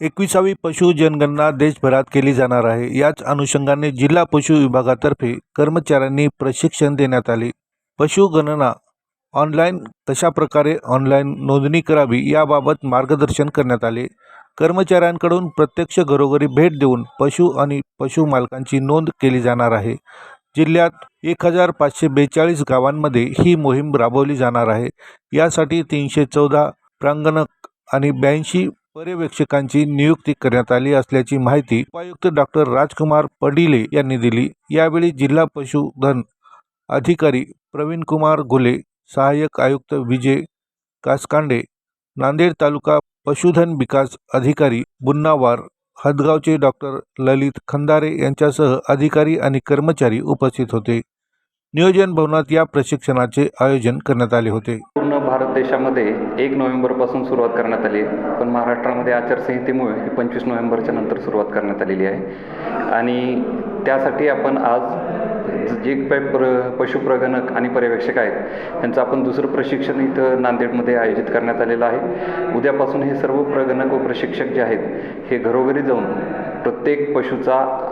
एकविसावी पशु जनगणना देशभरात केली जाणार आहे. याच अनुषंगाने जिल्हा पशु विभागातर्फे कर्मचाऱ्यांनी प्रशिक्षण देण्यात आले. पशुगणना ऑनलाईन कशाप्रकारे ऑनलाईन नोंदणी करावी याबाबत मार्गदर्शन करण्यात आले. कर्मचाऱ्यांकडून प्रत्यक्ष घरोघरी भेट देऊन पशु आणि पशु मालकांची नोंद केली जाणार आहे. जिल्ह्यात एक हजार पाचशे बेचाळीस गावांमध्ये ही मोहीम राबवली जाणार आहे. यासाठी तीनशे चौदा प्रांगणक आणि ब्याऐंशी पर्यवेक्षकांची नियुक्ती करण्यात आली असल्याची माहिती उपायुक्त डॉक्टर राजकुमार पडिले यांनी दिली. यावेळी जिल्हा पशुधन अधिकारी प्रवीण कुमार घुले सहाय्यक आयुक्त विजय कासकांडे नांदेड तालुका पशुधन विकास अधिकारी बुन्नावार हदगावचे डॉक्टर ललित खंदारे यांच्यासह अधिकारी आणि कर्मचारी उपस्थित होते. नियोजन भवनात या प्रशिक्षणाचे आयोजन करण्यात आले होते. पूर्ण भारत देशामध्ये एक नोव्हेंबरपासून सुरुवात करण्यात आली आहे. पण महाराष्ट्रामध्ये आचारसंहितेमुळे ही पंचवीस नोव्हेंबरच्या नंतर सुरुवात करण्यात आलेली आहे. आणि त्यासाठी आपण आज जे काही प्र पशुप्रगणक आणि पर्यवेक्षक आहेत त्यांचं आपण दुसरं प्रशिक्षण इथं नांदेडमध्ये आयोजित करण्यात आलेलं आहे. उद्यापासून हे सर्व प्रगणक व प्रशिक्षक जे आहेत हे घरोघरी जाऊन प्रत्येक पशुचा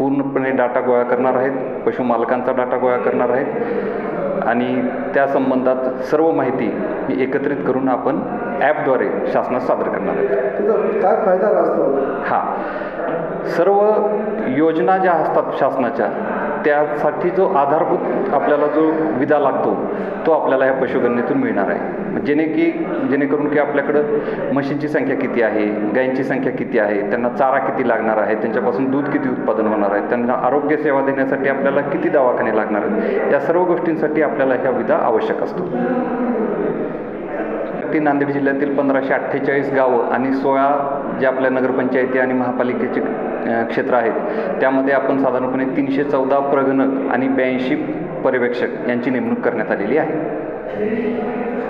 पूर्णपणे डाटा गोळा करणार आहेत पशु मालकांचा डाटा गोळा करणार आहेत आणि त्या संबंधात सर्व माहिती ही एकत्रित करून आपण ॲपद्वारे शासनास सादर करणार आहोत. काय फायदा असतो हां. सर्व योजना ज्या असतात शासनाच्या त्यासाठी जो आधारभूत आपल्याला जो विधा लागतो तो आपल्याला या पशुगणनेतून मिळणार आहे. जेणे की जेणेकरून की आपल्याकडं म्हशींची संख्या किती आहे गायींची संख्या किती आहे त्यांना चारा किती लागणार आहे त्यांच्यापासून दूध किती उत्पादन होणार आहे त्यांना आरोग्य सेवा देण्यासाठी आपल्याला किती दवाखाने लागणार आहेत या सर्व गोष्टींसाठी आपल्याला ह्या विधा आवश्यक असतो. ती नांदेड जिल्ह्यातील पंधराशे अठ्ठेचाळीस गावं आणि सोळा जे आपल्या नगरपंचायती आणि महापालिकेचे क्षेत्र आहेत त्यामध्ये आपण साधारणपणे तीनशे चौदा प्रगणक आणि ब्याऐंशी पर्यवेक्षक यांची नेमणूक करण्यात आलेली आहे.